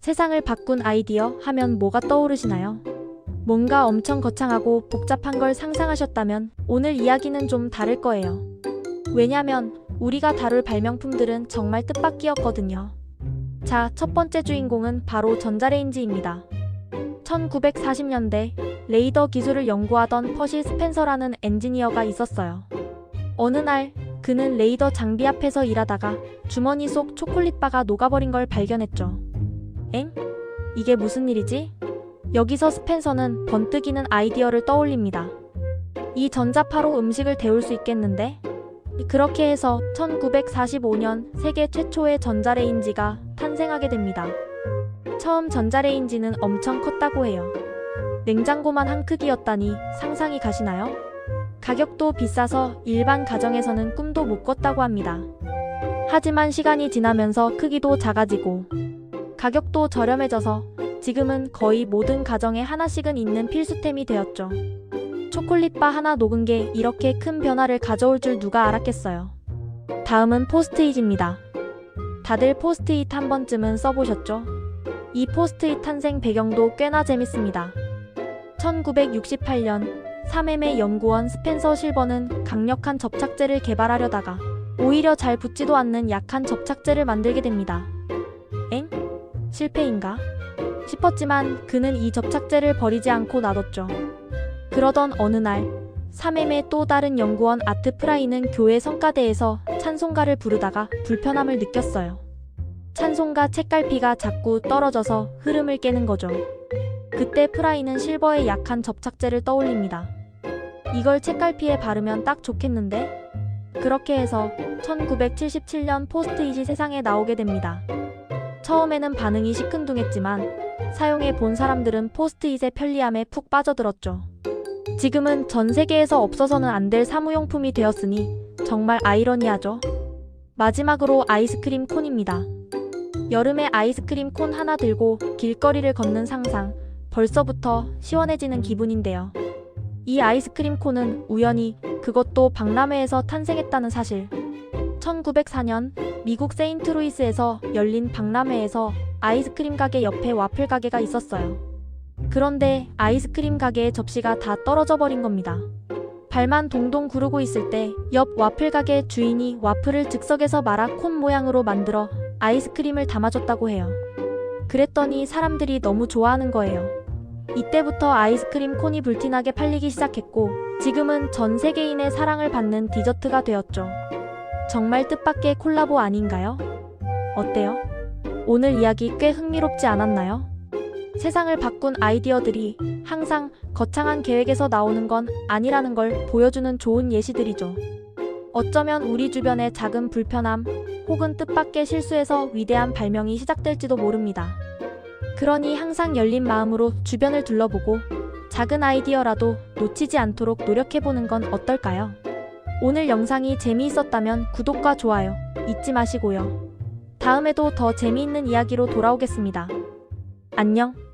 세상을 바꾼 아이디어 하면 뭐가 떠오르시나요? 뭔가 엄청 거창하고 복잡한 걸 상상하셨다면 오늘 이야기는 좀 다를 거예요. 왜냐면 우리가 다룰 발명품들은 정말 뜻밖이었거든요. 자, 첫 번째 주인공은 바로 전자레인지입니다. 1940년대 레이더 기술을 연구하던 퍼시 스펜서라는 엔지니어가 있었어요. 어느 날 그는 레이더 장비 앞에서 일하다가 주머니 속 초콜릿바가 녹아버린 걸 발견했죠. 엥? 이게 무슨 일이지? 여기서 스펜서는 번뜩이는 아이디어를 떠올립니다. 이 전자파로 음식을 데울 수 있겠는데? 그렇게 해서 1945년 세계 최초의 전자레인지가 탄생하게 됩니다. 처음 전자레인지는 엄청 컸다고 해요. 냉장고만 한 크기였다니 상상이 가시나요? 가격도 비싸서 일반 가정에서는 꿈도 못 꿨다고 합니다. 하지만 시간이 지나면서 크기도 작아지고 가격도 저렴해져서 지금은 거의 모든 가정에 하나씩은 있는 필수템이 되었죠. 초콜릿바 하나 녹은 게 이렇게 큰 변화를 가져올 줄 누가 알았겠어요. 다음은 포스트잇입니다. 다들 포스트잇 한 번쯤은 써보셨죠? 이 포스트잇 탄생 배경도 꽤나 재밌습니다. 1968년 3M의 연구원 스펜서 실버는 강력한 접착제를 개발하려다가 오히려 잘 붙지도 않는 약한 접착제를 만들게 됩니다. 엥? 실패인가? 싶었지만 그는 이 접착제를 버리지 않고 놔뒀죠. 그러던 어느 날 3M의 또 다른 연구원 아트 프라이는 교회 성가대에서 찬송가를 부르다가 불편함을 느꼈어요. 찬송가 책갈피가 자꾸 떨어져서 흐름을 깨는 거죠. 그때 프라이는 실버의 약한 접착제를 떠올립니다. 이걸 책갈피에 바르면 딱 좋겠는데? 그렇게 해서 1977년 포스트잇이 세상에 나오게 됩니다. 처음에는 반응이 시큰둥했지만 사용해 본 사람들은 포스트잇의 편리함에 푹 빠져들었죠. 지금은 전 세계에서 없어서는 안 될 사무용품이 되었으니 정말 아이러니하죠. 마지막으로 아이스크림 콘입니다. 여름에 아이스크림 콘 하나 들고 길거리를 걷는 상상, 벌써부터 시원해지는 기분인데요. 이 아이스크림 콘은 우연히 그것도 박람회에서 탄생했다는 사실. 1904년 미국 세인트루이스에서 열린 박람회에서 아이스크림 가게 옆에 와플 가게가 있었어요. 그런데 아이스크림 가게의 접시가 다 떨어져 버린 겁니다. 발만 동동 구르고 있을 때 옆 와플 가게 주인이 와플을 즉석에서 말아 콘 모양으로 만들어 아이스크림을 담아줬다고 해요. 그랬더니 사람들이 너무 좋아하는 거예요. 이때부터 아이스크림 콘이 불티나게 팔리기 시작했고 지금은 전 세계인의 사랑을 받는 디저트가 되었죠. 정말 뜻밖의 콜라보 아닌가요? 어때요? 오늘 이야기 꽤 흥미롭지 않았나요? 세상을 바꾼 아이디어들이 항상 거창한 계획에서 나오는 건 아니라는 걸 보여주는 좋은 예시들이죠. 어쩌면 우리 주변의 작은 불편함 혹은 뜻밖의 실수에서 위대한 발명이 시작될지도 모릅니다. 그러니 항상 열린 마음으로 주변을 둘러보고 작은 아이디어라도 놓치지 않도록 노력해보는 건 어떨까요? 오늘 영상이 재미있었다면 구독과 좋아요 잊지 마시고요. 다음에도 더 재미있는 이야기로 돌아오겠습니다. 안녕.